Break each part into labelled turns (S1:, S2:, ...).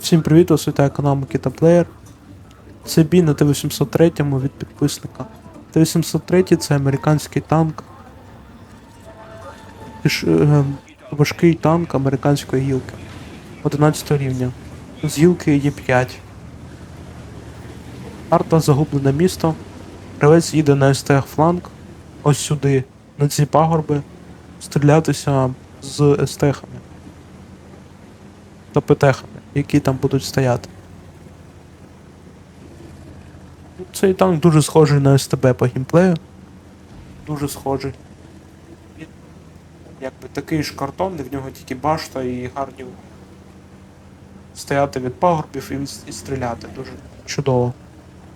S1: Всім привіт, вас вітає канал Микита Плеєр. Це бій на Т-803 від підписника. Т-803 це американський танк. Е, важкий танк американської гілки 11 рівня. З гілки є 5. Арта загублене місто. Гравець їде на СТГ фланг. Ось сюди, на ці пагорби, стрілятися з СТХами та ПТХами, які там будуть стояти. Цей танк дуже схожий на СТБ по геймплею. Дуже схожий. Якби такий ж картонний, в нього тільки башта і гарні стояти від пагорбів і, і стріляти. Дуже чудово.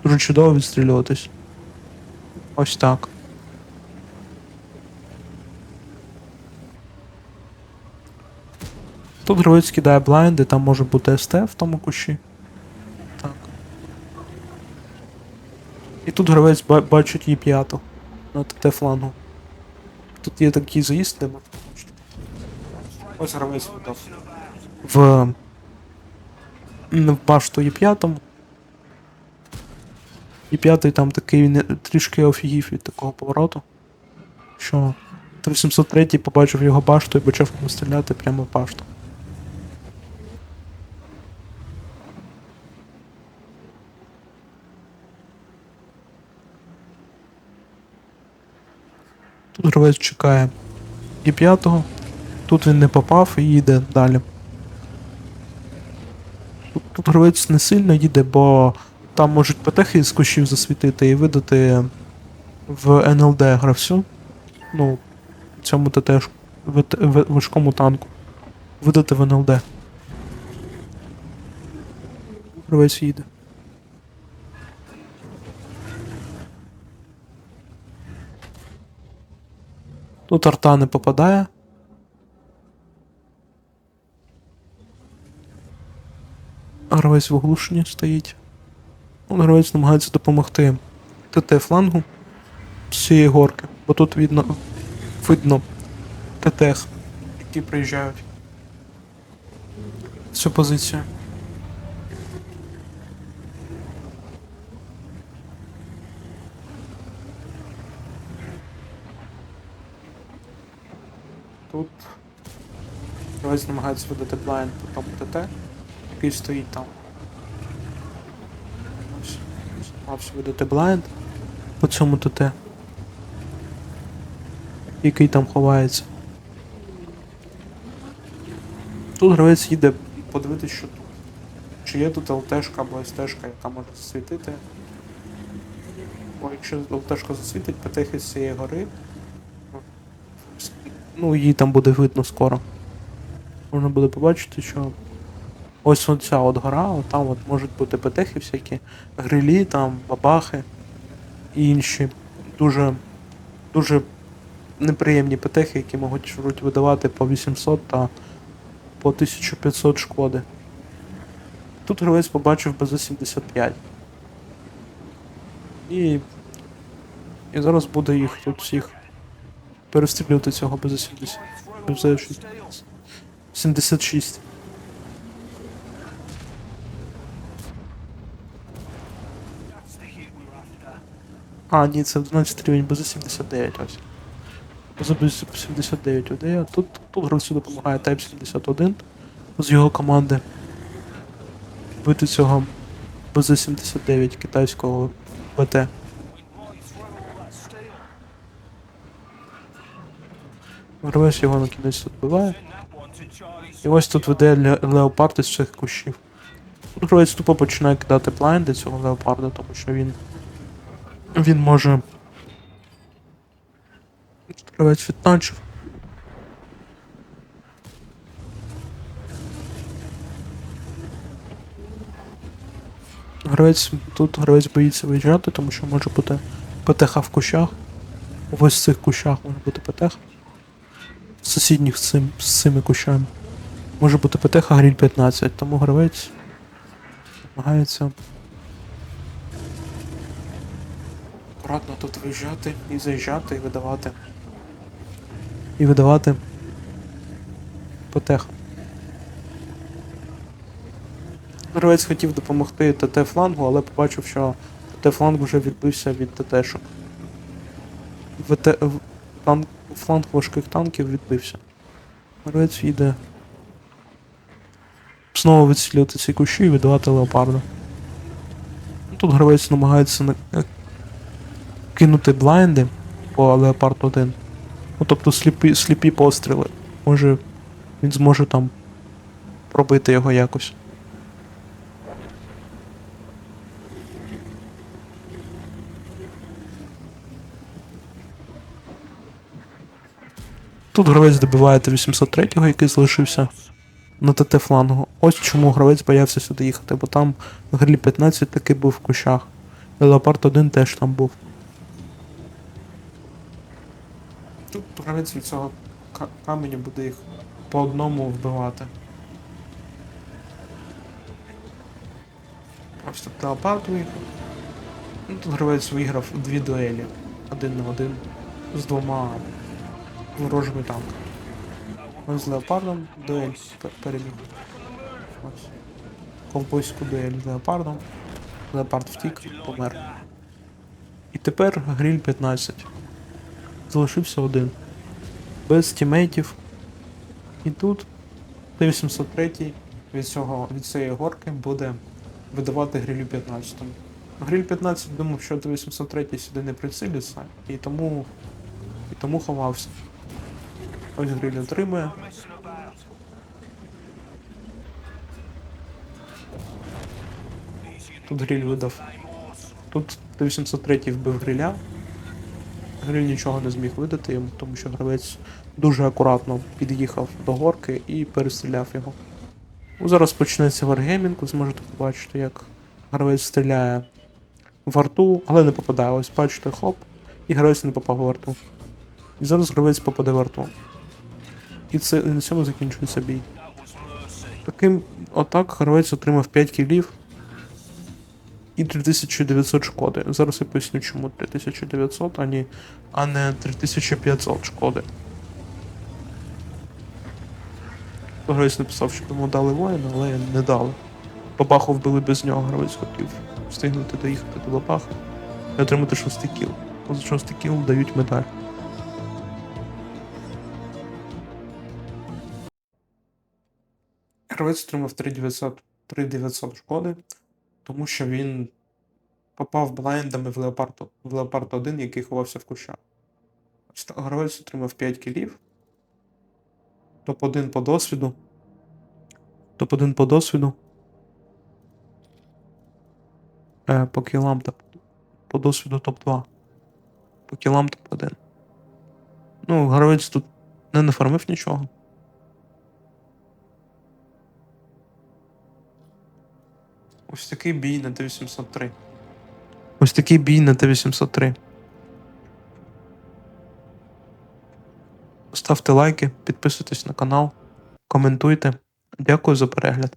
S1: Дуже чудово відстрілюватись. Ось так. Тут гравець кидає блайнди, там може бути СТ в тому кущі. Так. І тут гравець ба- бачить її п'яту на ТТ флангу. Тут є такий заїзд, де можна. Ось гравець видав. В. В башту є п'ятому. І п'ятий там такий він трішки офігів від такого повороту. Що 803 побачив його башту і почав стріляти прямо в башту. Тут гравець чекає і п'ятого. Тут він не попав і їде далі. Тут, гравець не сильно їде, бо там можуть ПТХи з кущів засвітити і видати в НЛД гравцю. Ну, цьому ТТ важкому танку. Видати в НЛД. Гравець їде. Тут арта не попадає. Гравець в оглушенні стоїть. Ну, Гравець намагається допомогти ТТ флангу з цієї горки, бо тут видно, видно ТТ, які приїжджають. Цю позицію. Тут гравець намагається видати блайнд по тому ТТ, який стоїть там. Намагався видати блайнд по цьому ТТ. Який там ховається. Тут гравець їде подивитися, що тут. Чи є тут ЛТшка або СТшка, яка може засвітити. Бо якщо ЛТшка засвітить, ПТХ з цієї гори. Ну, її там буде видно скоро. Можна буде побачити, що ось оця от гора, от там от можуть бути ПТХи всякі, грилі, там, бабахи і інші дуже, дуже неприємні ПТХи, які можуть видавати по 800 та по 1500 шкоди. Тут гравець побачив БЗ-75. І, і зараз буде їх тут всіх перестрілювати цього БЗ-70. БЗ-6. 76. А, ні, це 12 рівень БЗ-79 ось. БЗ-79 одає. Тут, тут гравцю допомагає Type 71 з його команди. Бити цього БЗ-79 китайського БТ. Гравець його на кінець відбиває. І ось тут веде ле- леопард із цих кущів. Тут гравець тупо починає кидати блайнди цього леопарда, тому що він. Він може. Тут Гравець відтачив. Гравець. Тут гравець боїться виїжджати, тому що може бути ПТХ в кущах. Ось в цих кущах може бути ПТХ. Сусідніх з, цим, з цими кущами. Може бути ПТХ гріль 15, тому гравець намагається акуратно тут виїжджати і заїжджати і видавати. І видавати ПТХ. Гравець хотів допомогти ТТ флангу, але побачив, що ТТ фланг вже відбився від ТТшок. ВТ... Танк... Фланг важких танків відбився. Гравець йде. Знову відстрілювати ці кущі і віддавати леопарда. Ну, Тут гравець намагається на... е, кинути блайнди по леопард 1. Ну, тобто сліпі, сліпі постріли. Може він зможе там пробити його якось. Тут гравець добиває Т-803, який залишився на ТТ флангу. Ось чому гравець боявся сюди їхати, бо там гриль 15 таки був в кущах. І Леопард 1 теж там був. Тут гравець від цього ка- каменю буде їх по одному вбивати. Ось тут Леопард виїхав. Ну, тут гравець виграв дві дуелі. Один на один з двома ворожими танками. Ось з леопардом дуель пе- переміг. Ось. Ковбойську дуель з леопардом. Леопард втік, помер. І тепер гриль 15. Залишився один. Без тімейтів. І тут Т-803 від, цього, від цієї горки буде видавати грилю 15. Гриль 15 думав, що Т-803 сюди не прицілиться, і тому, і тому ховався. Ось гриль отримує. Тут гриль видав. Тут Т-803 вбив гриля. Гриль нічого не зміг видати йому, тому що гравець дуже акуратно під'їхав до горки і перестріляв його. Ну, Зараз почнеться варгеймінг, ви зможете побачити, як гравець стріляє в арту, але не попадає. Ось бачите, хоп, і гравець не попав в арту. І зараз гравець попаде в арту. І це на цьому закінчується бій. Таким отак гравець отримав 5 кілів і 3900 шкоди. Зараз я поясню, чому 3900, а, не, а не 3500 шкоди. Гравець написав, що йому дали воїна, але не дали. Бабаху вбили без нього, гравець хотів встигнути доїхати до Бабахи і отримати шостий кіл. За шостий кіл дають медаль. Гравець отримав 3900, 3900 шкоди, тому що він попав блайндами в Леопард, в Леопард 1, який ховався в кущах. Гравець отримав 5 кілів. Топ-1 по досвіду. Топ-1 по досвіду. Е, по кілам та по досвіду топ-2. По кілам топ-1. Ну, гравець тут не нафармив нічого. Ось такий бій на Т-803. Ось такий бій на Т-803. Ставте лайки, підписуйтесь на канал, коментуйте. Дякую за перегляд.